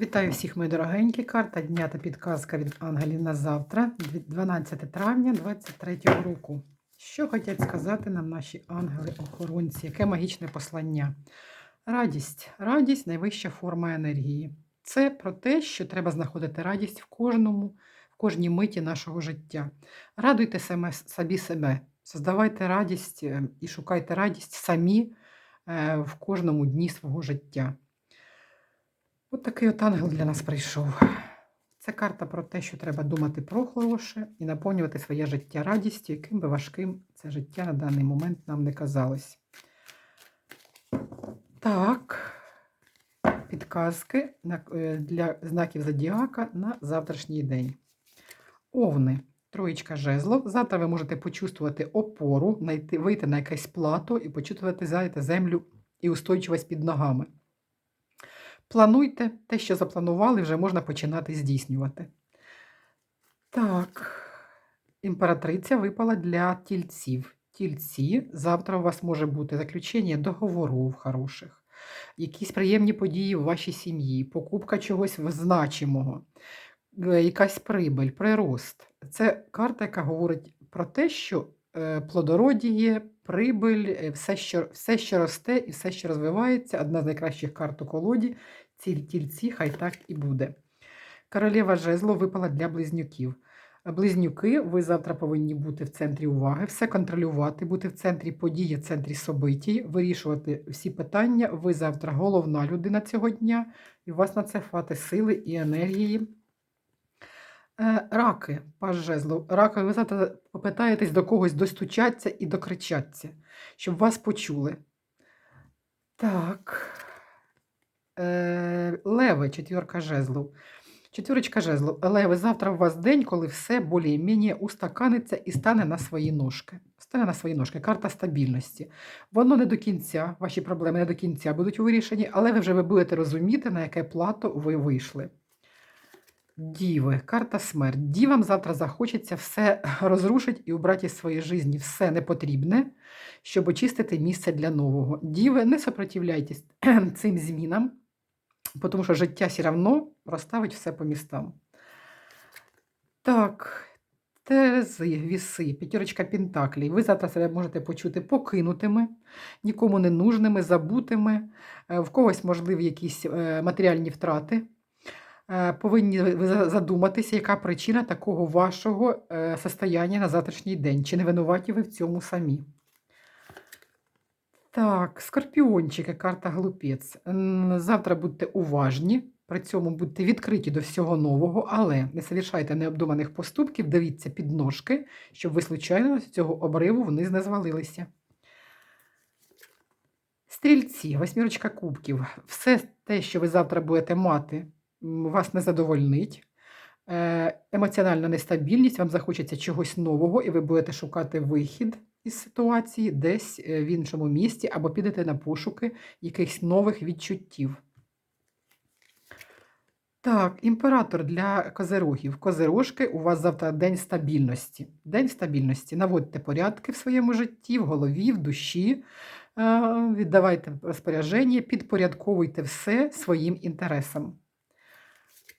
Вітаю всіх, мої дорогенькі. Карта дня та підказка від ангелів на завтра, 12 травня 2023 року. Що хочуть сказати нам наші ангели-охоронці? Яке магічне послання? Радість. Радість найвища форма енергії. Це про те, що треба знаходити радість в кожному, в кожній миті нашого життя. Радуйте саме, собі себе, создавайте радість е, і шукайте радість самі е, в кожному дні свого життя. От такий от ангел для нас прийшов. Це карта про те, що треба думати про хороше і наповнювати своє життя радістю, яким би важким це життя на даний момент нам не казалось. Так, підказки е, для знаків зодіака на завтрашній день. Овни. Троєчка жезлов. Завтра ви можете почувствувати опору, вийти на якесь плато і почувствувати знаєте, землю і устойчивість під ногами. Плануйте те, що запланували, вже можна починати здійснювати. Так, імператриця випала для тільців. Тільці, завтра у вас може бути заключення договорів хороших, якісь приємні події в вашій сім'ї, покупка чогось значимого, е, якась прибиль, прирост. Це карта, яка говорить про те, що плодородіє, прибиль, е, все що, все, що росте і все, що розвивається, одна з найкращих карт у колоді. Ці тільці, хай так і буде. Королева жезло випала для близнюків. Близнюки, ви завтра повинні бути в центрі уваги, все контролювати, бути в центрі події, в центрі собитій, вирішувати всі питання. Ви завтра головна людина цього дня, і у вас на це хватить сили і енергії. Е, Раки, паж жезлов. Раки, ви завтра попитаєтесь до когось достучатися і докричатися, щоб вас почули. Так. Е, Леви, четвірка жезлов. Четвірочка жезлов. Леви, завтра у вас день, коли все більш-менш устаканиться і стане на свої ножки. Стане на свої ножки. Карта стабільності. Воно не до кінця, ваші проблеми не до кінця будуть вирішені, але ви вже будете розуміти, на яке плато ви вийшли. Діви, карта смерть. Дівам завтра захочеться все розрушити і убрати із своєї житті все непотрібне, щоб очистити місце для нового. Діви, не сопротивляйтесь цим змінам, тому що життя все одно розставить все по містам. Так, Терези, віси, п'ятерочка Пентаклей. Ви завтра себе можете почути покинутими, нікому не нужними, забутими, е, в когось, можливі, якісь е, матеріальні втрати. Е, Повинні задуматися, яка причина такого вашого е, состояння на завтрашній день. Чи не винуваті ви в цьому самі? Так, скорпіончики, карта глупець. Завтра будьте уважні, при цьому будьте відкриті до всього нового, але не совершайте необдуманих поступків, дивіться під ножки, щоб ви, случайно, з цього обриву вниз не звалилися. Стрільці, восьмірочка кубків. Все те, що ви завтра будете мати, вас не задовольнить. Е, Емоціональна нестабільність, вам захочеться чогось нового, і ви будете шукати вихід із ситуації десь е, в іншому місті, або підете на пошуки якихось нових відчуттів. Так, імператор для козерогів. Козерожки, у вас завтра день стабільності. День стабільності. Наводьте порядки в своєму житті, в голові, в душі. Е, Віддавайте розпорядження, підпорядковуйте все своїм інтересам.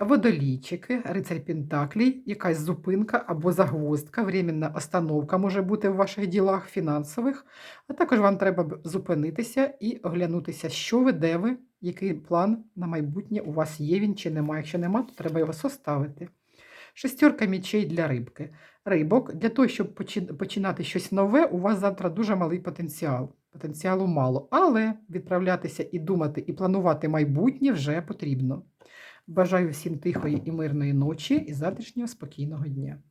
Водолійчики, рицарь Пентаклій, якась зупинка або загвоздка, временна остановка може бути в ваших ділах фінансових, а також вам треба зупинитися і оглянутися, що ви, де ви, який план на майбутнє у вас є він чи немає. Якщо нема, то треба його составити. Шестерка мічей для рибки. Рибок, для того, щоб починати щось нове, у вас завтра дуже малий потенціал. Потенціалу мало, але відправлятися і думати, і планувати майбутнє вже потрібно. Бажаю всім тихої і мирної ночі і завтрашнього спокійного дня.